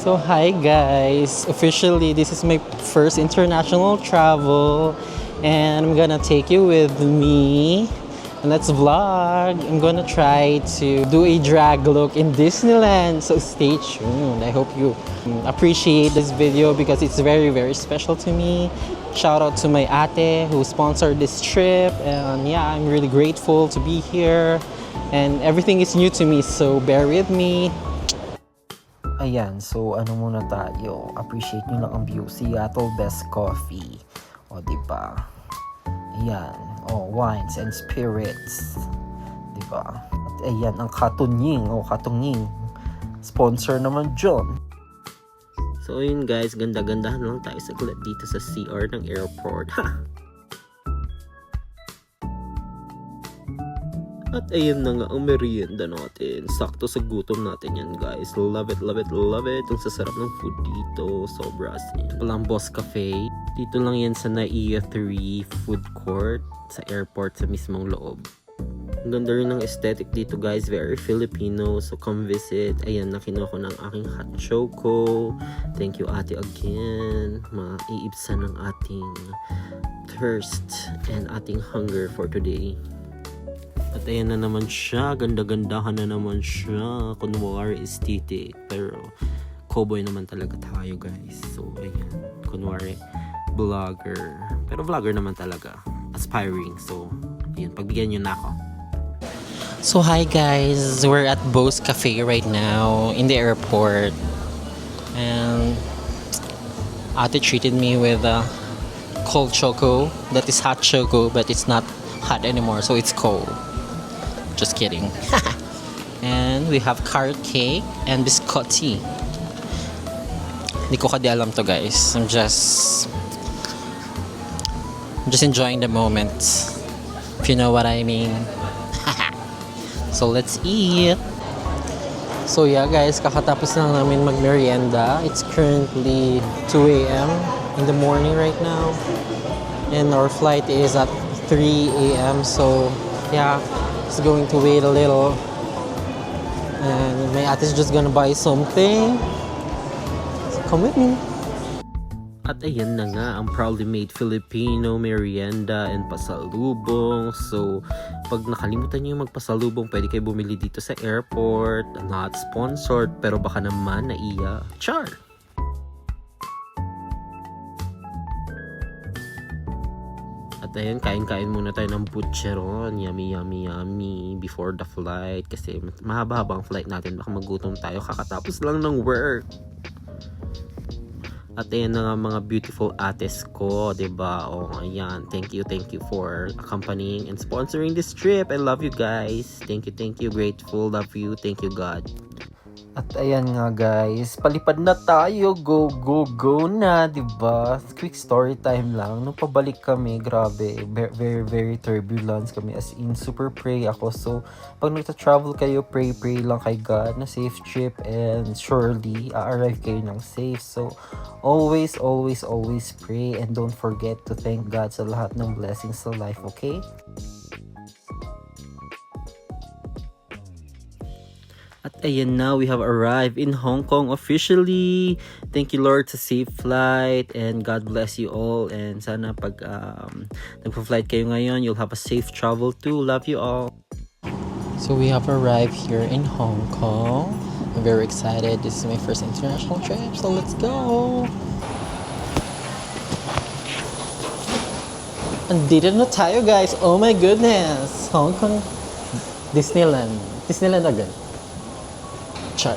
So hi guys, officially this is my first international travel and I'm gonna take you with me and let's vlog. I'm gonna try to do a drag look in Disneyland so stay tuned. I hope you um, appreciate this video because it's very very special to me. Shout out to my ate who sponsored this trip and yeah I'm really grateful to be here and everything is new to me so bear with me. Ayan, so ano muna tayo? Appreciate nyo lang ang view. Seattle Best Coffee. O, ba? Ayan. O, wines and spirits. Ba? At ayan, ang katunying. O, katunying. Sponsor naman John. So yun guys, ganda-gandahan lang tayo saglit dito sa CR ng airport. Ha! At ayun na nga ang merienda natin. Sakto sa gutom natin yan guys. Love it, love it, love it. Ang sasarap ng food dito. Sobra. Walang Boss Cafe. Dito lang yan sa NAIA 3 food court sa airport sa mismong loob. Ang ganda rin ng aesthetic dito guys, very Filipino. So come visit. Ayan, nakinuha ko ng aking hot choco. Thank you ate again. Maiibsan ng ating thirst and ating hunger for today. At ayan na naman siya, ganda-gandahan na naman siya. Kunwari aesthetic, pero cowboy naman talaga tayo guys. So ayan, kunwari vlogger. Pero vlogger naman talaga. Aspiring. So, ayun, pagbigyan nyo na ako. So hi guys, we're at Bose Cafe right now in the airport. And Ate treated me with a cold choco that is hot choco but it's not hot anymore so it's cold. Just kidding. and we have carrot cake and biscotti. Hindi ko kadi alam to guys. I'm just I'm just enjoying the moment. If you know what I mean. So let's eat. So yeah guys, kakatapos lang namin magmerienda. It's currently 2 a.m. in the morning right now. And our flight is at 3 a.m. So yeah, just going to wait a little. And my ate is just gonna buy something. So come with me. At ayan na nga ang proudly made Filipino merienda and pasalubong. So, pag nakalimutan niyo yung magpasalubong, pwede kayo bumili dito sa airport. Not sponsored, pero baka naman naiya. Char! At ayan, kain-kain muna tayo ng butcheron. Yummy, yummy, yummy. Before the flight. Kasi mahaba-haba flight natin. Baka magutom tayo. Kakatapos lang ng work. At ayan na nga mga beautiful ates ko, ba? Oh, ayan. Thank you, thank you for accompanying and sponsoring this trip. I love you guys. Thank you, thank you. Grateful, love you. Thank you, God. At ayan nga guys, palipad na tayo. Go, go, go na, ba? Quick story time lang. Nung pabalik kami, grabe, very, very, very turbulence kami. As in, super pray ako. So, pag nagta-travel kayo, pray, pray lang kay God na safe trip and surely, a-arrive kayo ng safe. So, always, always, always pray and don't forget to thank God sa lahat ng blessings sa life, okay? Ayan na, we have arrived in Hong Kong officially. Thank you Lord sa safe flight and God bless you all and sana pag um, nagpa-flight kayo ngayon, you'll have a safe travel too. Love you all. So we have arrived here in Hong Kong. I'm very excited. This is my first international trip, so let's go. And Andito na tayo guys. Oh my goodness. Hong Kong Disneyland. Disneyland agad. Char.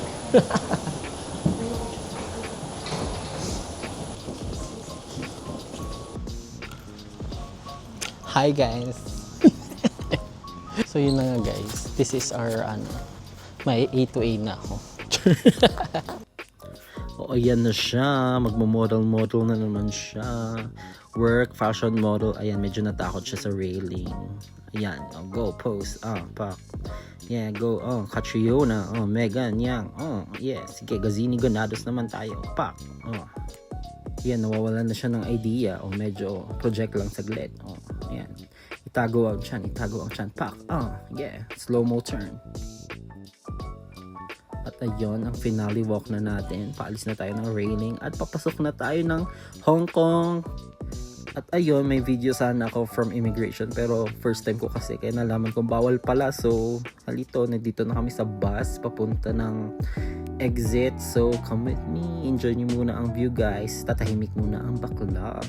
Hi guys. so yun na nga guys. This is our ano. May A to A na ako. Oo, ayan na siya. Magmo-model-model na naman siya. Work, fashion model. Ayan, medyo natakot siya sa railing. Ayan, oh, go, pose. Ah, pak. Yeah, go. Oh, Catriona. Oh, Megan, yang. Oh, yeah. Sige, Gazini Gonados naman tayo. Pak. Oh. Yan, nawawalan na siya ng idea. O medyo project lang saglit. Oh, ayan. Itago ang chan, itago ang chan. Pak. Oh, yeah. Slow-mo turn. At ayun, ang finale walk na natin. Paalis na tayo ng railing at papasok na tayo ng Hong Kong. At ayun, may video sana ako from immigration pero first time ko kasi kaya nalaman kong bawal pala. So, halito, nandito na kami sa bus papunta ng exit. So, come with me. Enjoy nyo muna ang view guys. Tatahimik muna ang bakla.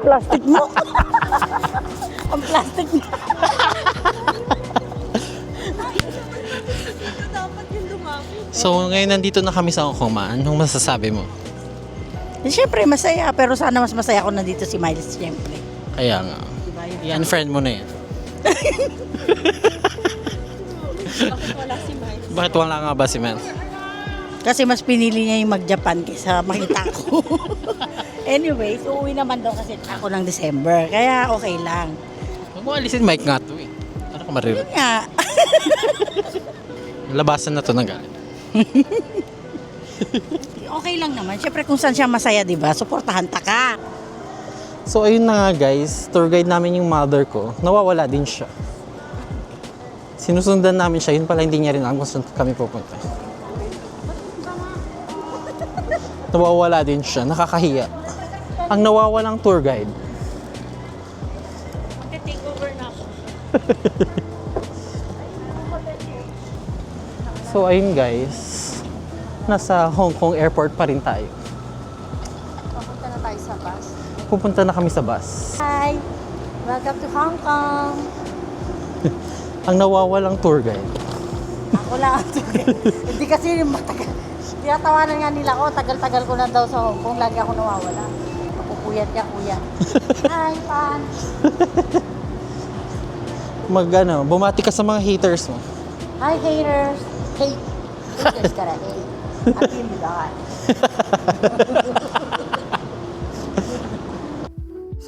Plastic mo. Ang plastic mo. So, ngayon nandito na kami sa Hong Kong, ma. Anong masasabi mo? Siyempre, masaya. Pero sana mas masaya ako nandito si Miles, siyempre. Kaya nga. Diba? Yan, friend mo na yan. Bakit wala nga ba si Miles? Kasi mas pinili niya yung mag-Japan kaysa makita ko. anyway, so uwi naman daw kasi ako ng December. Kaya okay lang. Huwag mo alisin mic nga to eh. Ano ka maririnig? Yun nga. Labasan na to ng galit. okay lang naman. Siyempre kung saan siya masaya, di ba? Suportahan ta ka. So ayun na nga guys, tour guide namin yung mother ko. Nawawala din siya. Sinusundan namin siya, yun pala hindi niya rin alam kung saan kami pupunta. Nawawala din siya, nakakahiya. Ang nawawalang tour guide. Mag-take over na ako. So ayun guys, nasa Hong Kong airport pa rin tayo. Papunta na tayo sa bus. Pupunta na kami sa bus. Hi! Welcome to Hong Kong! Ang nawawalang tour guide. Ako lang ang tugay. Hindi kasi matagal. Tinatawanan nga nila ako, tagal-tagal ko na daw sa Hong Kong. Lagi ako nawawala. Napupuyat ka, kuya. Hi, pan! Mag ano, bumati ka sa mga haters mo. Hi, haters! Hate! Haters ka na, hate. At yun dahil.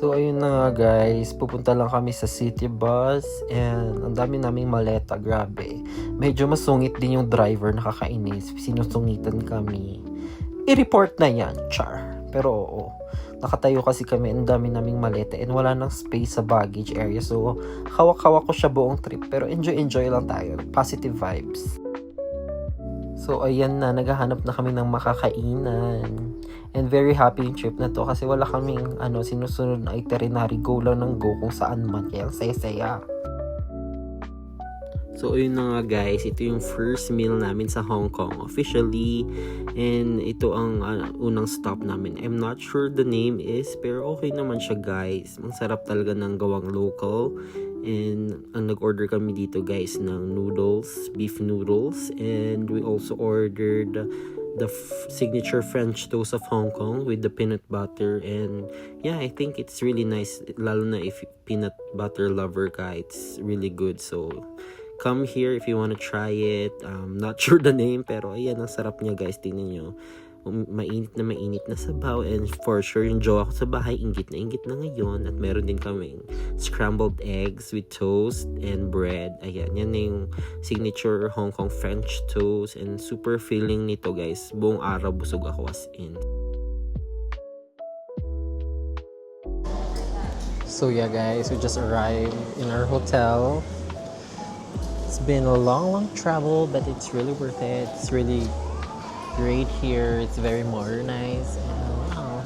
So ayun na nga guys, pupunta lang kami sa city bus and ang dami naming maleta, grabe. Medyo masungit din yung driver, nakakainis. Sinusungitan kami. I-report na yan, char. Pero oo, nakatayo kasi kami, ang dami naming maleta and wala nang space sa baggage area. So hawak-hawak ko siya buong trip pero enjoy-enjoy lang tayo. Positive vibes. So ayan na, naghahanap na kami ng makakainan. And very happy yung trip na to kasi wala kaming ano, sinusunod na itinerary. Go lang ng go kung saan man. Kaya saya-saya. So, ayun na nga guys, ito yung first meal namin sa Hong Kong officially. And ito ang ah, unang stop namin. I'm not sure the name is, pero okay naman siya guys. Ang sarap talaga ng gawang local. And ang nag-order kami dito guys ng noodles, beef noodles. And we also ordered the signature French toast of Hong Kong with the peanut butter. And yeah, I think it's really nice. Lalo na if peanut butter lover ka, it's really good. So, come here if you want to try it. Um, not sure the name, pero ayan, ang sarap niya guys. Tingnan nyo. Um, Mainit na mainit na sabaw and for sure yung jowa ko sa bahay, ingit na ingit na ngayon at meron din kaming scrambled eggs with toast and bread. Ayan, yan yung signature Hong Kong French toast and super filling nito guys. Buong araw busog ako as in. So yeah guys, we just arrived in our hotel. It's been a long, long travel, but it's really worth it. It's really great here. It's very modernized. Wow.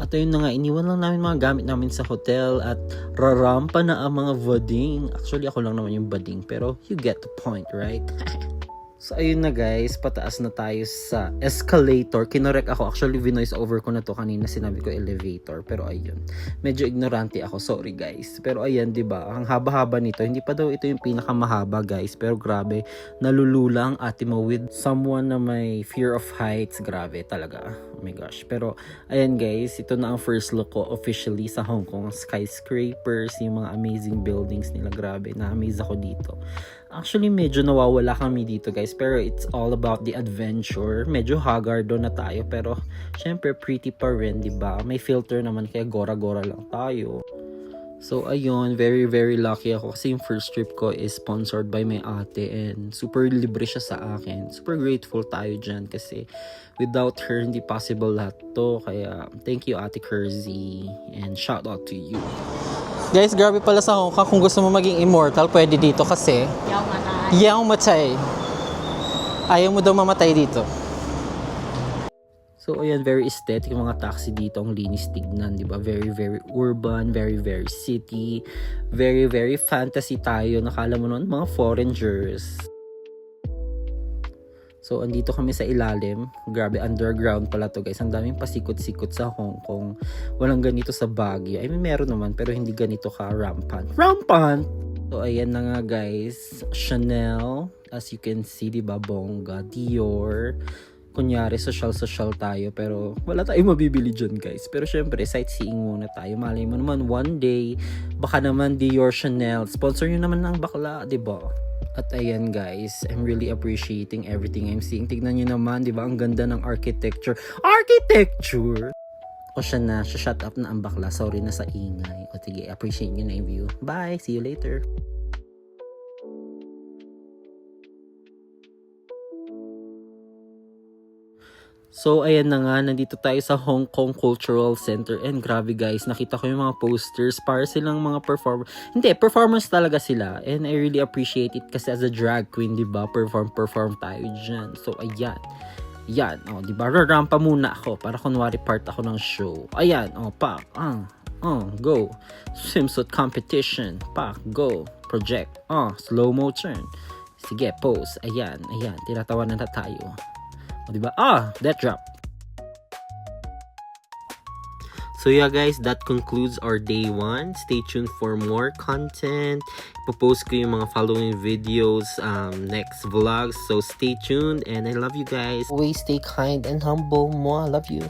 At ayun na nga, iniwan lang namin mga gamit namin sa hotel at rarampa na ang mga bading. Actually, ako lang naman yung bading, pero you get the point, right? So, ayun na guys, pataas na tayo sa escalator. Kinorek ako. Actually, vinoise over ko na to kanina. Sinabi ko elevator. Pero ayun. Medyo ignorante ako. Sorry guys. Pero ayan, di ba Ang haba-haba nito. Hindi pa daw ito yung pinakamahaba guys. Pero grabe, nalulula ang ate mo with someone na may fear of heights. Grabe talaga. Oh my gosh. Pero ayan guys, ito na ang first look ko officially sa Hong Kong. Skyscrapers, yung mga amazing buildings nila. Grabe, na-amaze ako dito. Actually, medyo nawawala kami dito guys. Pero it's all about the adventure. Medyo haggard na tayo. Pero syempre pretty pa rin, ba? May filter naman kaya gora-gora lang tayo. So ayun, very very lucky ako kasi yung first trip ko is sponsored by my ate and super libre siya sa akin. Super grateful tayo dyan kasi without her hindi possible lahat to. Kaya thank you Ate Kersey and shout out to you. Guys, grabe pala sa Hong Kong. Kung gusto mo maging immortal, pwede dito kasi Yaw na. yaw matay. Ayaw mo daw mamatay dito. So ayan, very aesthetic yung mga taxi dito. Ang linis tignan, di ba? Very, very urban, very, very city. Very, very fantasy tayo. Nakala mo noon, mga foreigners. So, andito kami sa ilalim. Grabe, underground pala to guys. Ang daming pasikot-sikot sa Hong Kong. Walang ganito sa Baguio. I mean, meron naman, pero hindi ganito ka rampant. Rampant! So, ayan na nga guys. Chanel. As you can see, di ba, bongga. Dior kunyari social-social tayo pero wala tayong mabibili dyan guys. Pero syempre, sightseeing muna tayo. Malay mo naman, one day, baka naman Dior Chanel. Sponsor nyo naman ng bakla, di ba? At ayan guys, I'm really appreciating everything I'm seeing. Tignan nyo naman, di ba? Ang ganda ng architecture. Architecture! O siya na, siya shut up na ang bakla. Sorry na sa ingay. O sige, appreciate nyo na yung view. Bye! See you later! So, ayan na nga, nandito tayo sa Hong Kong Cultural Center. And grabe guys, nakita ko yung mga posters para silang mga performer. Hindi, performers talaga sila. And I really appreciate it kasi as a drag queen, di ba? Perform, perform tayo dyan. So, ayan. Yan, oh, di ba? Rarampa muna ako para kunwari part ako ng show. Ayan, oh, pak, ah, oh, go. Swimsuit competition, pak, go. Project, oh, slow mo turn. Sige, pose. Ayan, ayan, tinatawanan na tayo. O, diba? Ah, that drop. So yeah guys, that concludes our day one. Stay tuned for more content. Ipopost ko yung mga following videos um, next vlogs. So stay tuned and I love you guys. Always stay kind and humble. Mo, I love you.